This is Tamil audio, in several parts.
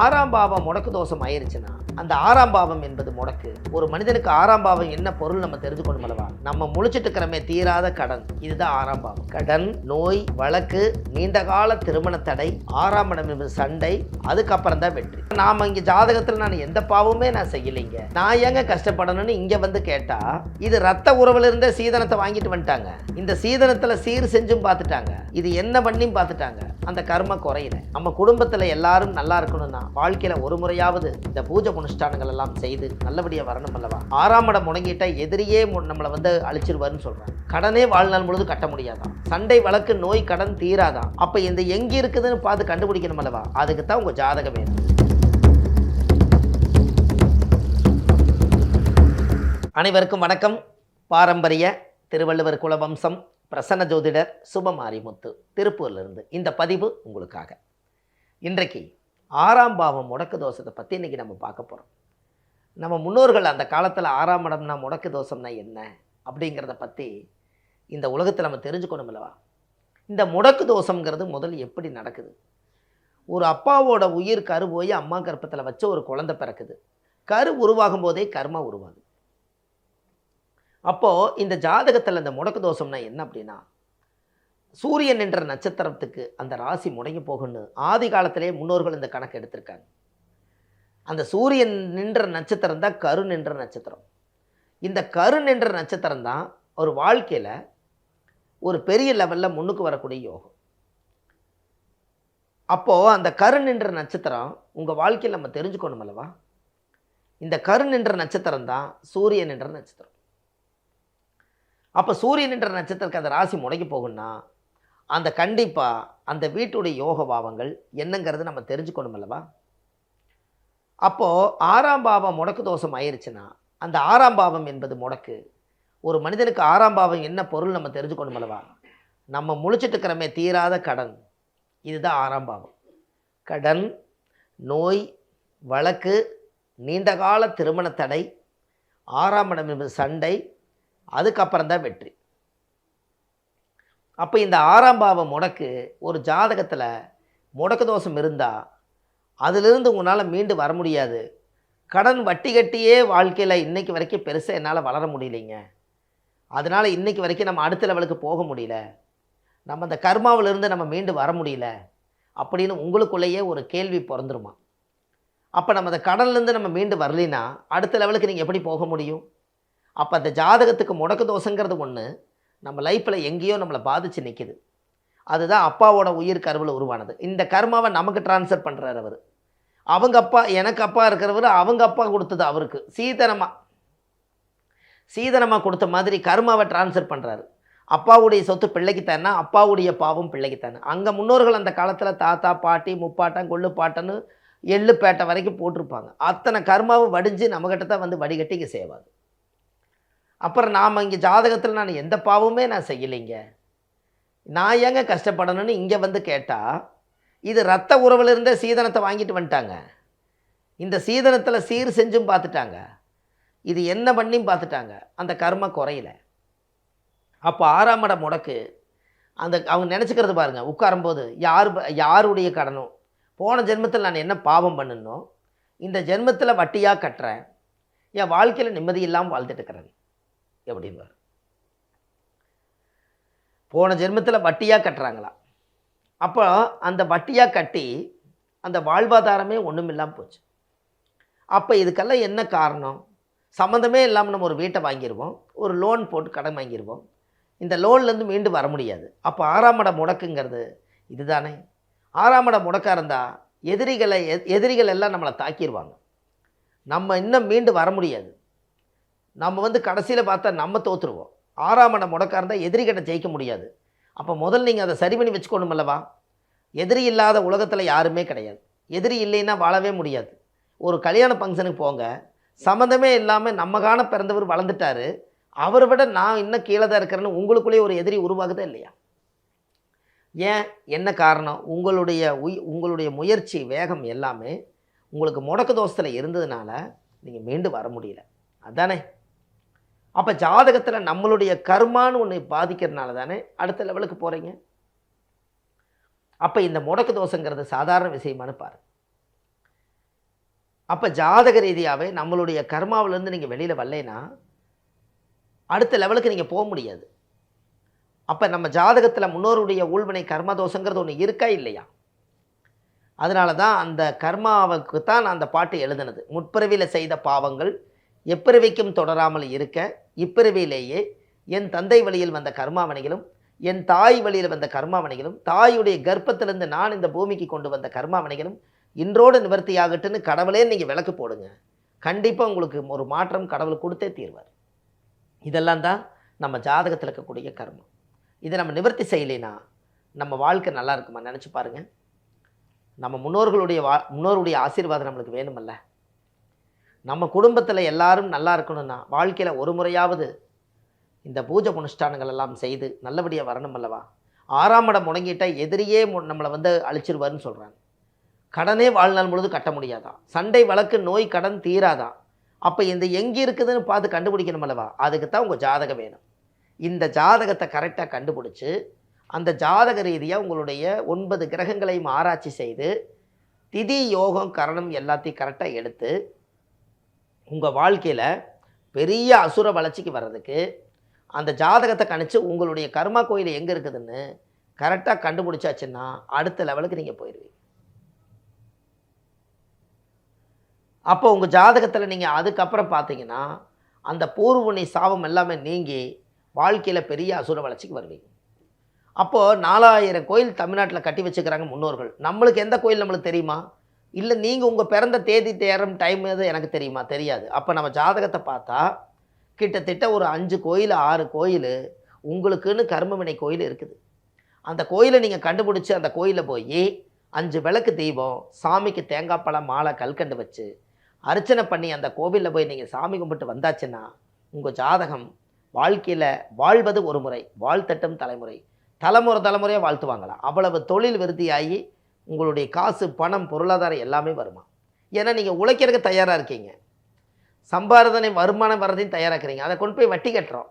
ஆறாம் பாவம் முடக்கு தோஷம் ஆயிருச்சுன்னா அந்த ஆறாம் பாவம் என்பது முடக்கு. ஒரு மனிதனுக்கு ஆறாம் பாவம் என்ன பொருள் நம்ம தெரிஞ்சுக்கணும் அல்லவா? நம்ம முழிச்சிட்டு இருக்கிறமே தீராத கடன். இதுதான் ஆறாம் பாவம். கடன் நோய் வழக்கு நீண்ட கால திருமண தடை ஆறாம் இடம் என்பது சண்டை அதுக்கப்புறம் தான் வெற்றி. நாம இங்க ஜாதகத்தில் நான் எந்த பாவமே நான் செய்யலைங்க. நான் ஏங்க கஷ்டப்படணும்னு இங்க வந்து கேட்டா இது ரத்த உறவுல இருந்த சீதனத்தை வாங்கிட்டு வந்துட்டாங்க. இந்த சீதனத்துல சீர் செஞ்சும் பார்த்துட்டாங்க. இது என்ன பண்ணியும் பார்த்துட்டாங்க. அந்த கர்ம குறையல. நம்ம குடும்பத்துல எல்லாரும் நல்லா இருக்கணும் இருக்கணும்னா வாழ்க்கையில ஒரு முறையாவது இந்த பூஜை புனுஷ்டானங்கள் எல்லாம் செய்து நல்லபடியா வரணும் அல்லவா? ஆறாம் இடம் முடங்கிட்டா எதிரியே நம்மளை வந்து அழிச்சிருவாருன்னு சொல்றாங்க. கடனே வாழ்நாள் முழுது கட்ட முடியாதான் சண்டை வழக்கு நோய் கடன் தீராதான் அப்ப இந்த எங்க இருக்குதுன்னு பார்த்து கண்டுபிடிக்கணும் அல்லவா? அதுக்கு தான் உங்க ஜாதகம் வேணும். அனைவருக்கும் வணக்கம். பாரம்பரிய திருவள்ளுவர் குலவம்சம் பிரசன்ன ஜோதிடர் சுபமாரிமுத்து திருப்பூர்லேருந்து இந்த பதிவு உங்களுக்காக. இன்றைக்கு ஆறாம் பாவம் முடக்கு தோஷத்தை பற்றி இன்றைக்கி நம்ம பார்க்க போகிறோம் நம்ம முன்னோர்கள் அந்த காலத்தில் ஆறாம் இடம்னா முடக்கு தோஷம்னா என்ன? அப்படிங்கிறத பற்றி இந்த உலகத்தில் நம்ம தெரிஞ்சுக்கணும் இல்லவா இந்த முடக்கு தோஷங்கிறது முதல் எப்படி நடக்குது? ஒரு அப்பாவோட உயிர் கரு போய் அம்மா கர்ப்பத்தில் வச்சு ஒரு குழந்தை பிறக்குது. கரு உருவாகும் போதே கர்மா உருவாகுது. அப்போது இந்த ஜாதகத்தில் இந்த முடக்கு தோஷம்னா என்ன அப்படின்னா சூரியன் என்ற நட்சத்திரத்துக்கு அந்த ராசி முடங்கி போகும்னு ஆதி காலத்திலே முன்னோர்கள் இந்த கணக்கு எடுத்திருக்காங்க. அந்த சூரியன் நின்ற நட்சத்திரம் தான் கரு நின்ற நட்சத்திரம். இந்த கரு நின்ற நட்சத்திரம் தான் ஒரு வாழ்க்கையில் ஒரு பெரிய லெவலில் முன்னுக்கு வரக்கூடிய யோகம். அப்போது அந்த கரு நின்ற நட்சத்திரம் உங்கள் வாழ்க்கையில் நம்ம தெரிஞ்சுக்கணும் அல்லவா? இந்த கரு நின்ற நட்சத்திரம் தான் சூரியன் என்ற நட்சத்திரம். அப்போ சூரியன் என்ற நட்சத்திரத்துக்கு அந்த ராசி முடங்கி போகும்னா அந்த கண்டிப்பாக அந்த வீட்டுடைய யோக பாவங்கள் என்னங்கிறது நம்ம தெரிஞ்சுக்கணும் அல்லவா? அப்போது ஆறாம் பாவம் முடக்கு தோஷம் ஆயிருச்சுன்னா அந்த ஆறாம் பாவம் என்பது முடக்கு. ஒரு மனிதனுக்கு ஆறாம் பாவம் என்ன பொருள் நம்ம தெரிஞ்சுக்கணும் அல்லவா? நம்ம முழிச்சிட்டு இருக்கிறமே தீராத கடன். இதுதான் ஆறாம் பாவம். கடன் நோய் வழக்கு நீண்டகால திருமண தடை ஆறாம் இடம் என்பது சண்டை அதுக்கப்புறம் தான் வெற்றி. அப்போ இந்த ஆறாம் பாவம் முடக்கு ஒரு ஜாதகத்தில் முடக்கு தோஷம் இருந்தால் அதிலிருந்து உங்களால் மீண்டு வர முடியாது. கடன் வட்டி கட்டியே வாழ்க்கையில் இன்றைக்கு வரைக்கும் பெருசாக என்னால் வளர முடியலைங்க. அதனால் இன்றைக்கி வரைக்கும் நம்ம அடுத்த லெவலுக்கு போக முடியல. நம்ம அந்த கர்மாவிலிருந்து நம்ம மீண்டு வர முடியல அப்படின்னு உங்களுக்குள்ளேயே ஒரு கேள்வி பிறந்துருமா? அப்போ நம்ம அந்த கடன்லேருந்து நம்ம மீண்டு வரலினா அடுத்த லெவலுக்கு நீங்கள் எப்படி போக முடியும்? அப்போ அந்த ஜாதகத்துக்கு முடக்கு தோஷங்கிறது ஒன்று நம்ம லைஃப்பில் எங்கேயோ நம்மளை பாதித்து நிற்கிது அதுதான் அப்பாவோட உயிர் கருவில் உருவானது. இந்த கர்மாவை நமக்கு ட்ரான்ஸ்ஃபர் பண்ணுறாரு அவர். அவங்க அப்பா எனக்கு அப்பா இருக்கிறவர் அவங்க அப்பா கொடுத்தது அவருக்கு. சீதனமாக சீதனமாக கொடுத்த மாதிரி கர்மாவை ட்ரான்ஸ்ஃபர் பண்ணுறாரு அப்பாவுடைய சொத்து பிள்ளைக்கு தானே அப்பாவுடைய பாவம் பிள்ளைக்கு தானே அங்கே முன்னோர்கள் அந்த காலத்தில் தாத்தா பாட்டி முப்பாட்டன் கொள்ளு பாட்டன்னு எள்ளு பேட்டை வரைக்கும் போட்டிருப்பாங்க. அத்தனை கர்மாவை வடிஞ்சு நம்மக்கிட்ட தான் வந்து வடிகட்டி இங்கே அப்புறம் நாம் இங்கே ஜாதகத்தில் நான் எந்த பாவமே நான் செய்யலைங்க. நான் ஏங்க கஷ்டப்படணும்னு இங்கே வந்து கேட்டால் இது ரத்த உறவுலேருந்தே சீதனத்தை வாங்கிட்டு வந்துட்டாங்க. இந்த சீதனத்தில் சீர் செஞ்சும் பார்த்துட்டாங்க. இது என்ன பண்ணியும் பார்த்துட்டாங்க. அந்த கர்ம குறையில. அப்போ ஆறாம் இடம் முடக்கு. அந்த அவங்க நினச்சிக்கிறது பாருங்கள் உட்காரும்போது யார் யாருடைய கடனும்? போன ஜென்மத்தில் நான் என்ன பாவம் பண்ணணும் இந்த ஜென்மத்தில் வட்டியாக கட்டுறேன். என் வாழ்க்கையில் நிம்மதி இல்லாமல் வாழ்ந்துட்டு இருக்கிறேன். எப்படின்னு போன ஜென்மத்தில் வட்டியாக கட்டுறாங்களா? அப்போ அந்த வட்டியாக கட்டி அந்த வாழ்வாதாரமே ஒன்றும் இல்லாமல் போச்சு. அப்போ இதுக்கெல்லாம் என்ன காரணம்? சம்மந்தமே இல்லாமல் நம்ம ஒரு வீட்டை வாங்கிடுவோம் ஒரு லோன் போட்டு கடன் வாங்கிடுவோம் இந்த லோன்லேருந்து மீண்டு வர முடியாது. அப்போ ஆறாம் இடம் முடக்குங்கிறது இதுதானே? ஆறாம் இடம் முடக்கா இருந்தால் எதிரிகளை எ- எதிரிகள் எல்லாம் நம்மளை தாக்கிடுவாங்க நம்ம இன்னும் மீண்டு வர முடியாது. நம்ம வந்து கடைசியில் பார்த்தா நம்ம தோற்றுருவோம் ஆறாம் இடம் முடக்கா இருந்தால் எதிரிகிட்ட ஜெயிக்க முடியாது. அப்போ முதல்ல நீங்கள் அதை சரி பண்ணி வச்சுக்கணும் அல்லவா? எதிரி இல்லாத உலகத்தில் யாருமே கிடையாது. எதிரி இல்லைன்னா வாழவே முடியாது. ஒரு கல்யாண ஃபங்க்ஷனுக்கு போங்க. சம்மந்தமே இல்லாமல் நம்ம காண பிறந்தவர் வளர்ந்துட்டாரு. அவரை விட நான் இன்னும் கீழே தான் இருக்கிறேன்னு உங்களுக்குள்ளேயே ஒரு எதிரி உருவாகுதா இல்லையா? ஏன்? என்ன காரணம்? உங்களுடைய உய் உங்களுடைய முயற்சி வேகம் எல்லாமே உங்களுக்கு முடக்கு தோஷத்தில் இருந்ததுனால நீங்கள் மீண்டு வர முடியல. அதானே? அப்போ ஜாதகத்தில் நம்மளுடைய கர்மான்னு ஒன்று பாதிக்கிறதுனால தானே அடுத்த லெவலுக்கு போகிறீங்க அப்போ இந்த முடக்கு தோஷங்கிறது சாதாரண விஷயமானு பாரு அப்போ ஜாதக ரீதியாகவே நம்மளுடைய கர்மாவிலேருந்து நீங்கள் வெளியில் வரலைன்னா அடுத்த லெவலுக்கு நீங்கள் போக முடியாது. அப்போ நம்ம ஜாதகத்தில் முன்னோருடைய ஊழ்வினை கர்மதோஷங்கிறது ஒன்று இருக்கா இல்லையா? அதனால தான் அந்த கர்மாவுக்கு தான் அந்த பாட்டு எழுதுனது. முற்பிறவியில் செய்த பாவங்கள் எப்பிறவிக்கும் தொடராமல் இருக்க இப்பிறவியிலேயே என் தந்தை வழியில் வந்த கர்மாவனைகளும் என் தாய் வழியில் வந்த கர்மாவனைகளும் தாயுடைய கர்ப்பத்திலிருந்து நான் இந்த பூமிக்கு கொண்டு வந்த கர்மாவனைகளும் இன்றோடு நிவர்த்தியாகட்டுன்னு கடவுளே நீங்கள் விளக்கு போடுங்க. கண்டிப்பாக உங்களுக்கு ஒரு மாற்றம் கடவுள் கொடுத்தே தீர்வார். இதெல்லாம் தான் நம்ம ஜாதகத்தில் இருக்கக்கூடிய கர்மம். இதை நம்ம நிவர்த்தி செய்யலைனா நம்ம வாழ்க்கை நல்லா இருக்குமா நினச்சி பாருங்கள் நம்ம முன்னோர்களுடைய வா முன்னோருடைய ஆசீர்வாதம் நம்மளுக்கு வேணுமல்ல. நம்ம குடும்பத்தில் எல்லாரும் நல்லா இருக்கணும்னா வாழ்க்கையில் ஒரு முறையாவது இந்த பூஜை புனுஷ்டானங்கள் எல்லாம் செய்து நல்லபடியாக வரணும் அல்லவா? ஆறாம் இடம் முடங்கிட்டால் எதிரியே மு- நம்மளை வந்து அழிச்சிருவாருன்னு சொல்கிறாங்க கடனே வாழ்நாள் முழுது கட்ட முடியாதான் சண்டை வழக்கு நோய் கடன் தீராதான் அப்போ இந்த எங்கே இருக்குதுன்னு பார்த்து கண்டுபிடிக்கணும் அல்லவா? அதுக்கு தான் உங்கள் ஜாதகம் வேணும். இந்த ஜாதகத்தை கரெக்டாக கண்டுபிடிச்சி அந்த ஜாதக ரீதியாக உங்களுடைய ஒன்பது கிரகங்களையும் ஆராய்ச்சி செய்து திதி யோகம் கரணம் எல்லாத்தையும் கரெக்டாக எடுத்து உங்கள் வாழ்க்கையில் பெரிய அசுர வளர்ச்சிக்கு வர்றதுக்கு அந்த ஜாதகத்தை கணிச்சு உங்களுடைய கர்மா கோயில் எங்கே இருக்குதுன்னு கரெக்டாக கண்டுபிடிச்சாச்சுன்னா அடுத்த லெவலுக்கு நீங்கள் போயிடுவீங்க அப்போ உங்கள் ஜாதகத்தில் நீங்கள் அதுக்கப்புறம் பார்த்தீங்கன்னா அந்த பூர்வனி சாபம் எல்லாமே நீங்கி வாழ்க்கையில் பெரிய அசுர வளர்ச்சிக்கு வருவீங்க. அப்போது நாலாயிரம் கோயில் தமிழ்நாட்டில் கட்டி வச்சுக்கிறாங்க முன்னோர்கள். நம்மளுக்கு எந்த கோயில் நம்மளுக்கு தெரியுமா? இல்லை நீங்கள் உங்கள் பிறந்த தேதி தேரம் டைம் எது எனக்கு தெரியுமா? தெரியாது. அப்போ நம்ம ஜாதகத்தை பார்த்தா கிட்டத்தட்ட ஒரு அஞ்சு கோயில் ஆறு கோயில் உங்களுக்குன்னு கர்மவினை கோயில் இருக்குது. அந்த கோயிலை நீங்கள் கண்டுபிடிச்சி அந்த கோயிலில் போய் அஞ்சு விளக்கு தீபம் சாமிக்கு தேங்காய் பழம் மாலை கல்கண்டு வச்சு அர்ச்சனை பண்ணி அந்த கோவிலில் போய் நீங்கள் சாமி கும்பிட்டு வந்தாச்சுன்னா உங்கள் ஜாதகம் வாழ்க்கையில் வாழ்வது ஒரு முறை வாழ்த்தட்டும் தலைமுறை. தலைமுறை தலைமுறையாக வாழ்த்துவாங்களாம். அவ்வளவு தொழில் விருத்தியாகி உங்களுடைய காசு பணம் பொருளாதாரம் எல்லாமே வருமா? ஏன்னா நீங்கள் உழைக்கிறதுக்கு தயாராக இருக்கீங்க. சம்பாரதனை வருமானம் வர்றதையும் தயாராக்கிறீங்க. அதை கொண்டு போய் வட்டி கட்டுறோம்.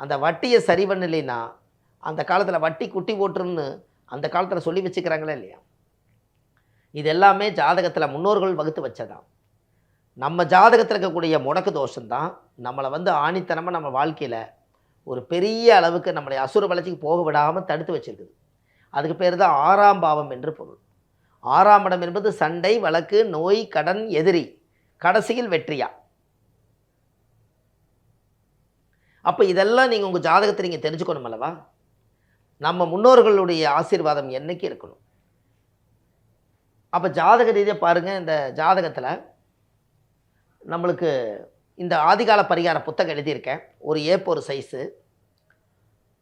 அந்த வட்டியை சரி பண்ணலைன்னா அந்த காலத்தில் வட்டி குட்டி போட்டுருன்னு அந்த காலத்தில் சொல்லி வச்சுக்கிறாங்களே இல்லையா? இது எல்லாமே ஜாதகத்தில் முன்னோர்கள் வகுத்து வச்சதான் நம்ம ஜாதகத்தில் இருக்கக்கூடிய முடக்கு தோஷம்தான். நம்மளை வந்து ஆணித்தனமாக நம்ம வாழ்க்கையில் ஒரு பெரிய அளவுக்கு நம்மளை அசுர வளர்ச்சிக்கு போக விடாமல் தடுத்து வச்சிருக்குது. அதுக்கு பேர் தான் ஆறாம் பாவம் என்று பொருள். ஆறாம் இடம் என்பது சண்டை வழக்கு நோய் கடன் எதிரி. கடைசியில் வெற்றியா? அப்போ இதெல்லாம் நீங்கள் உங்கள் ஜாதகத்தை நீங்கள் தெரிஞ்சுக்கணும் அல்லவா? நம்ம முன்னோர்களுடைய ஆசீர்வாதம் என்னைக்கு இருக்கணும்? அப்போ ஜாதக ரீதியாக பாருங்கள் இந்த ஜாதகத்தில் நம்மளுக்கு இந்த ஆதிகால பரிகார புத்தகம் எழுதியிருக்கேன். ஒரு ஏப்போர் சைஸு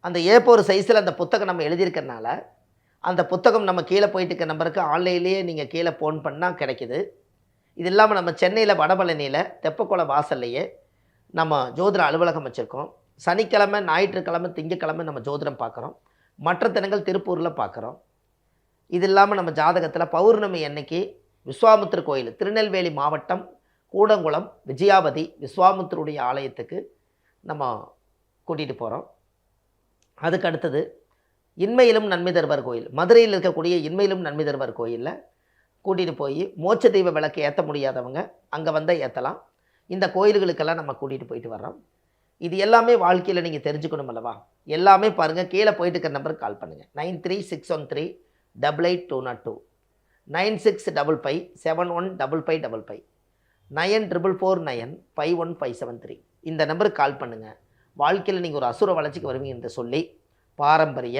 அந்த ஏப்பு சைஸில் அந்த புத்தகம் நம்ம எழுதியிருக்கிறனால அந்த புத்தகம் நம்ம கீழே போயிட்டு இருக்க நம்பருக்கு ஆன்லைன்லேயே நீங்கள் கீழே ஃபோன் பண்ணால் கிடைக்குது. இது இல்லாமல் நம்ம சென்னையில் வடபழனியில் தெப்பக்குளம் வாசல்லையே நம்ம ஜோதிட அலுவலகம் வச்சுருக்கோம். சனிக்கிழமை ஞாயிற்றுக்கிழமை திங்கக்கிழமை நம்ம ஜோதிடம் பார்க்குறோம். மற்ற தினங்கள் திருப்பூரில் பார்க்குறோம். இது இல்லாமல் நம்ம ஜாதகத்தில் பௌர்ணமி அன்னைக்கு விஸ்வாமுத்திர கோயில் திருநெல்வேலி மாவட்டம் கூடங்குளம் விஜயாவதி விஸ்வாமுத்தருடைய ஆலயத்துக்கு நம்ம கூட்டிகிட்டு போகிறோம் அதுக்கு அடுத்தது இன்மையிலும் நன்மை தருவார் கோயில். மதுரையில் இருக்கக்கூடிய இன்மையிலும் நன்மை தருவார் கோயிலில் கூட்டிகிட்டு போய் மோட்ச தெய்வ விளக்கு ஏற்ற முடியாதவங்க அங்கே வந்தால் ஏற்றலாம் இந்த கோயில்களுக்கெல்லாம் நம்ம கூட்டிகிட்டு போயிட்டு வர்றோம். இது எல்லாமே வாழ்க்கையில் நீங்கள் தெரிஞ்சுக்கணும் அல்லவா? எல்லாமே பாருங்கள் கீழே போயிட்டு இருக்கிற நம்பருக்கு கால் பண்ணுங்கள் nine three six one three double eight two nought two. Nine six double five seven one double five double five. Nine triple four nine five one five seven three. இந்த நம்பருக்கு கால் பண்ணுங்கள் வாழ்க்கையில் நீங்கள் ஒரு அசுர வளர்ச்சிக்கு வருவீங்க என்று சொல்லி பாரம்பரிய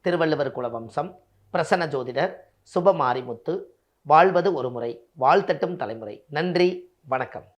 திருவள்ளுவர் குல வம்சம் பிரசன்ன ஜோதிடர் சுபமாரிமுத்து வாழ்வது ஒரு முறை வாழ்த்தட்டும் தலைமுறை. நன்றி வணக்கம்.